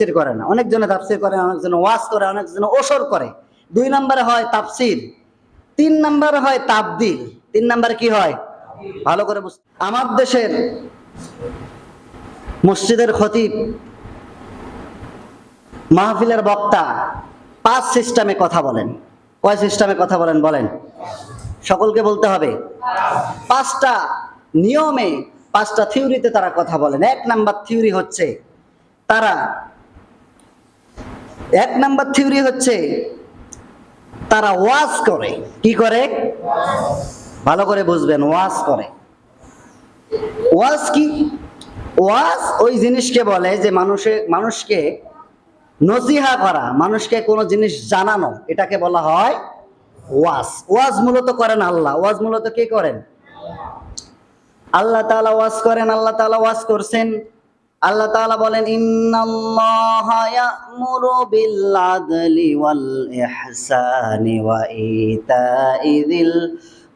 তাফসির করে না। অনেকজনে তাফসির করে, অনেকজনে ওয়াজ করে, অনেকজনে ওসর করে। দুই নম্বরে হয় তাফসির, তিন নম্বরে হয় তাবদিল। তিন নম্বরে কি হয়? ভালো করে বুঝ আমার দেশের মসজিদের খতিব, মাহফিলের বক্তা পাঁচ সিস্টেমে কথা বলেন। কয় সিস্টেমে কথা বলেন বলেন? সকলকে বলতে হবে। পাঁচটা নিয়মে, পাঁচটা থিওরিতে তারা কথা বলেন। এক নাম্বার থিওরি হচ্ছে, তারা এক নাম্বার থিওরি হচ্ছে, তারা ওয়াজ করে। কি করে? ভালো করে বুঝবেন, ওয়াজ করে। ওয়াজ কি? ওয়াজ ওই জিনিসকে বলে যে মানুষে, মানুষকে নসিহা করা, মানুষকে কোনো জিনিস জানানো, এটাকে বলা হয় ওয়াজ। ওয়াজ মূলত করেন আল্লাহ। ওয়াজ মূলত কে করেন? আল্লাহ তাআলা ওয়াজ করেন, আল্লাহ তাআলা ওয়াজ করছেন। আল্লাহ তাআলা বলেন ইন্নাল্লাহা ইয়া'মুরু বিল আদলি ওয়াল ইহসানি ওয়া ইতাই যিল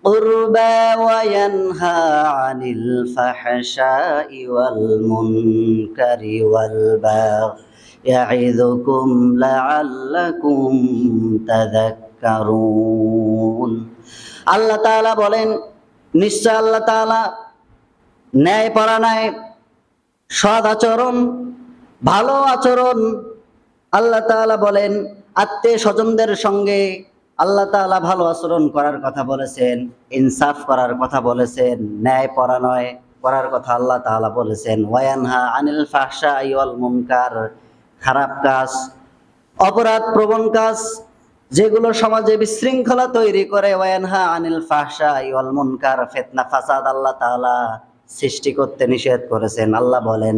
قربى وينهى عن الفحشاء والمنكر والبغي يعظكم لعلكم تذكرون আল্লাহ তাআলা বলেন নিশ্চয় আল্লাহ তাআলা ন্যায় পরানায় সৎ আচরণ, ভালো আচরণ, আল্লাহ তাআলা বলেন, আত্মীয় স্বজনদের সঙ্গে আল্লাহ তাআলা ভালো আচরণ করার কথা বলেছেন, ইনসাফ করার কথা বলেছেন, ন্যায় পরানয় করার কথা আল্লাহ তাআলা বলেছেন। ওয়ায়ানহা আনিল ফাহশা ওয়াল মুনকার, খারাপ কাজ, অপরাধ প্রবণ কাজ, যেগুলো সমাজে বিশৃঙ্খলা তৈরি করে ওয়ানহা আনিল ফাহশা ওয়াল মুনকার, ফিতনা, ফাসাদ আল্লাহ তাআলা সৃষ্টি করতে নিষেধ করেছেন। আল্লাহ বলেন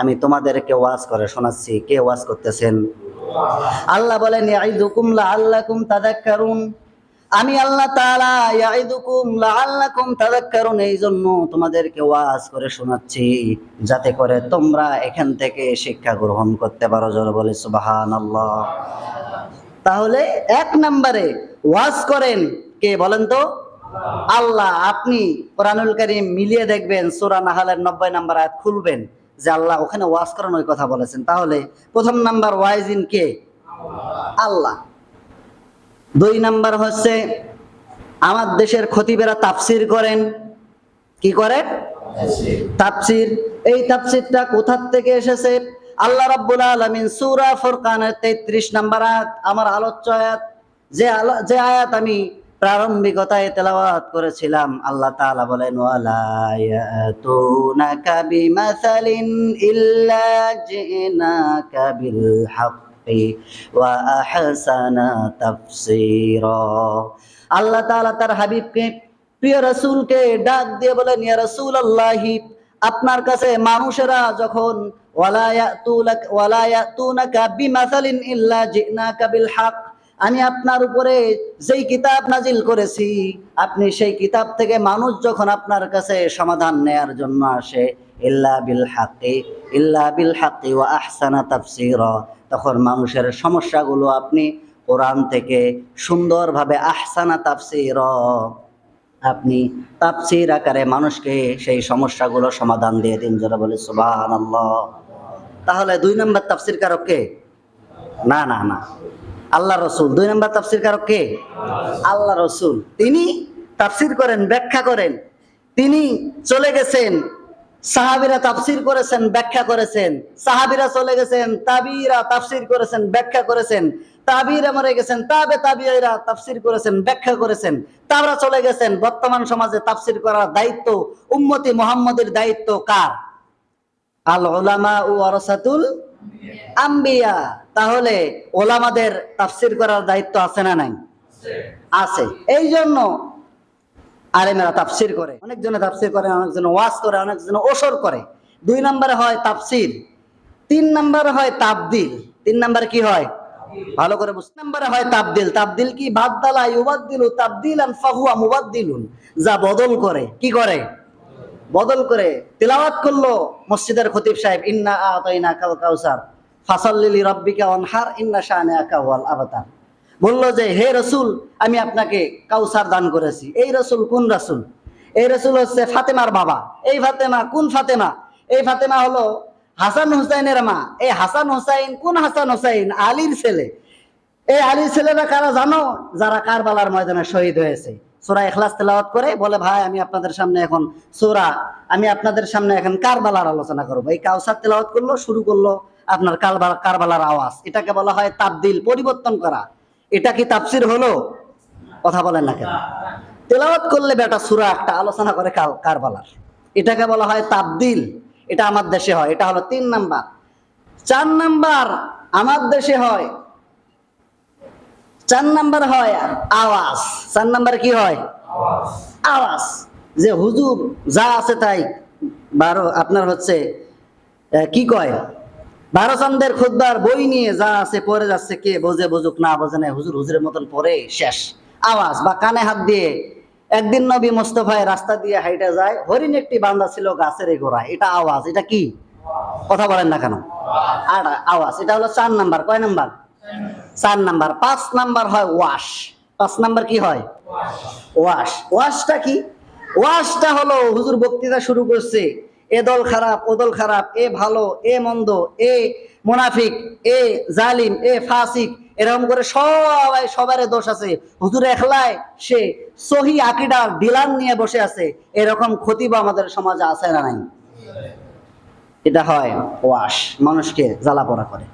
আমি তোমাদেরকে ওয়াজ করে শোনাচ্ছি। কে ওয়াজ করতেছেন? আল্লাহ বলেন আমি আল্লাহ তাআলা এই জন্য তোমাদেরকে ওয়াজ করে শোনাচ্ছি। যাতে করে তোমরা এখান থেকে শিক্ষা গ্রহণ করতে পারো জোরে বলে, সুবহানাল্লাহ। তাহলে এক নম্বরে ওয়াজ করেন। কে বলেন তো? আল্লাহ, আপনি কোরআনুল কারীম মিলিয়ে দেখবেন, সূরা নাহালের নব্বই নাম্বার আয়াত খুলবেন, যে আল্লাহ ওখানে ওয়াজ করেন ওই কথা বলেছেন। তাহলে প্রথম নাম্বার ওয়াইজিন কে? আল্লাহ। দুই নাম্বার হচ্ছে, আমার দেশের খতিবেরা তাফসির করেন। কি করে? তাফসির। এই তাফসিরটা কোথার থেকে এসেছে? আল্লাহ রাব্বুল আলামিন সূরা ফুরকানের 33 নাম্বার আয়াত, আমার আলোচ্য আয়াত। যে যে আয়াত আমি প্রারম্ভিকতায় তেলাওয়াত করেছিলাম। আল্লাহ তাআলা বলেন, ওয়ালা ইয়াতুনাকা বিমাসালিন ইল্লা জিনাকা বিল হাক্কি ওয়া আহসানা তাফসীরা। আল্লাহ তাআলা তার হাবিবকে, প্রিয় রাসূলকে ডাক দিয়ে বলেন, ইয়া রাসূলুল্লাহি, আপনার কাছে মানুষেরা যখন, ওয়ালা ইয়াতুলাক, ওয়ালা ইয়াতুনাকা বিমাসালিন ইল্লা জিনাকা বিল হক আমি আপনার উপরে যেই কিতাব নাজিল করেছি, আপনি সেই কিতাব থেকে মানুষ যখন আপনার কাছে সমাধান নেয়ার জন্য আসে, ইল্লা বিল হাqqi ইল্লা বিল হাqqi ওয়া আহসানা তাফসীরা, তখন মানুষের সমস্যাগুলো আপনি কোরআন থেকে সুন্দরভাবে আহসানা তাফসীরা, আপনি তাফসীর আকারে মানুষকে সেই সমস্যাগুলো সমাধান দিয়ে দিন, যারা বলে সুবহানাল্লাহ। তাহলে দুই নম্বর তাফসীর কারক কে? না না না। আল্লাহ রসুল। দুই নম্বর তাফসির কারক কে? আল্লাহ রসুল। তিনি তাফসির করেন, ব্যাখ্যা করেন। তিনি চলে গেছেন, সাহাবিরা তাফসির করেছেন, ব্যাখ্যা করেছেন। সাহাবিরা চলে গেছেন তাবিরা তাফসির করেছেন, ব্যাখ্যা করেছেন। তাবিরা মরে গেছেন, তাবে তাবিরা তাফসির করেছেন, ব্যাখ্যা করেছেন। তারা চলে গেছেন, বর্তমান সমাজে তাফসির করার দায়িত্ব, উম্মতি মোহাম্মদের দায়িত্ব কার? আল ওলামা ও ওয়ারাসাতুল আম্বিয়া তাহলে ওলামাদের তাফসির করার দায়িত্ব আছে না নাই? আছে। এই জন্য আলেমেরা তাফসির করে। অনেকজনে তাফসির করে অনেকজন ওয়াজ করে অনেকজন ওসর করে। দুই নম্বরে হয় তাফসির তিন নম্বরে হয় তাবদিল। তিন নম্বরে কি হয়? ভালো করে বুঝতে নম্বরে হয় তাবদিল। তাবদিল কি? বাদদালা ইউবাদদিলু তাবদিলান ফাহুয়া মুবাদদিলুন। যা বদল করে। কি করে? বদল করে তিলাওয়াত করল মসজিদের খতিব সাহেব, ইন্না আতাইনা কাল কাউসার ফাসাল্লিলি রাব্বিকা ওয়ানহার, ইন্না শানিআকা ওয়াল আবতার। বলল যে, হে রসুল, আমি আপনাকে কাউসার দান করেছি। এই রসুল কোন রসুল? এই রসুল হচ্ছে ফাতেমার বাবা। এই ফাতেমা কোন ফাতেমা? এই ফাতেমা হলো হাসান হুসাইনের মা। এই হাসান হুসাইন, কোন হাসান হুসাইন? আলীর ছেলে। এই আলীর ছেলেরা কারা জানো? যারা কারবালার ময়দানে শহীদ হয়েছে। সোরা এখলাস তেলাওয়াত করে বলে, ভাই, আমি আপনাদের সামনে এখন সোরা, আমি আপনাদের সামনে এখন কারবালার আলোচনা করব। এই কাউসার তেলাওয়াত করল, শুরু করল আপনার কারবালা কারবালার আওয়াজ। এটাকে বলা হয় তাবদিল, পরিবর্তন করা। এটা কি তাফসির হলো? কথা বলেন না কেন। তেলাওয়াত করলে বেটা সুরা একটা আলোচনা করে কারবালার। এটাকে বলা হয় তাবদিল। এটা আমার দেশে হয়। এটা হলো তিন নাম্বার। চার নাম্বার, আমার দেশে হয় চার নাম্বার হয় আওয়াজ। চার নাম্বার কি হয়? আওয়াজ। যে হুজুর যা আছে তাই। বারো, আপনার হচ্ছে কি কয়? বারো চন্দের খুদ্বার বই নিয়ে যা আছে পরে যাচ্ছে, কে বোঝে, বুঝুক, না বোঝে না হুজুর হুজুরের মতন পরে শেষ। আওয়াজ বা কানে হাত দিয়ে একদিন নবী মোস্তফায় রাস্তা দিয়ে হাইটা যায়, হরিণ একটি বান্দা ছিল গাছের গোড়ায়। এটা আওয়াজ, এটা কি? কথা বলেন না কেন। আর আওয়াজ, এটা হলো চার নাম্বার। কয় নাম্বার? চার নাম্বার। পাঁচ নাম্বার হয় ওয়াশ। পাঁচ নাম্বার কি হয়? ওয়াশ। ওয়াশটা কি? ওয়াশটা হলো, হুজুর বক্তৃতা শুরু করছে, এ দল খারাপ, ও দল খারাপ, এ ভালো, এ মন্দ, এ মুনাফিক, এ জালিম, এ ফাসিক, এরকম করে সবাই সবার দোষ আছে। হুজুর একলায় সে সহি আকিডার ডিলান নিয়ে বসে আছে। এরকম ক্ষতি বা আমাদের সমাজে আছে না নাই? এটা হয় ওয়াশ। মানুষকে জ্বালা পড়া করে।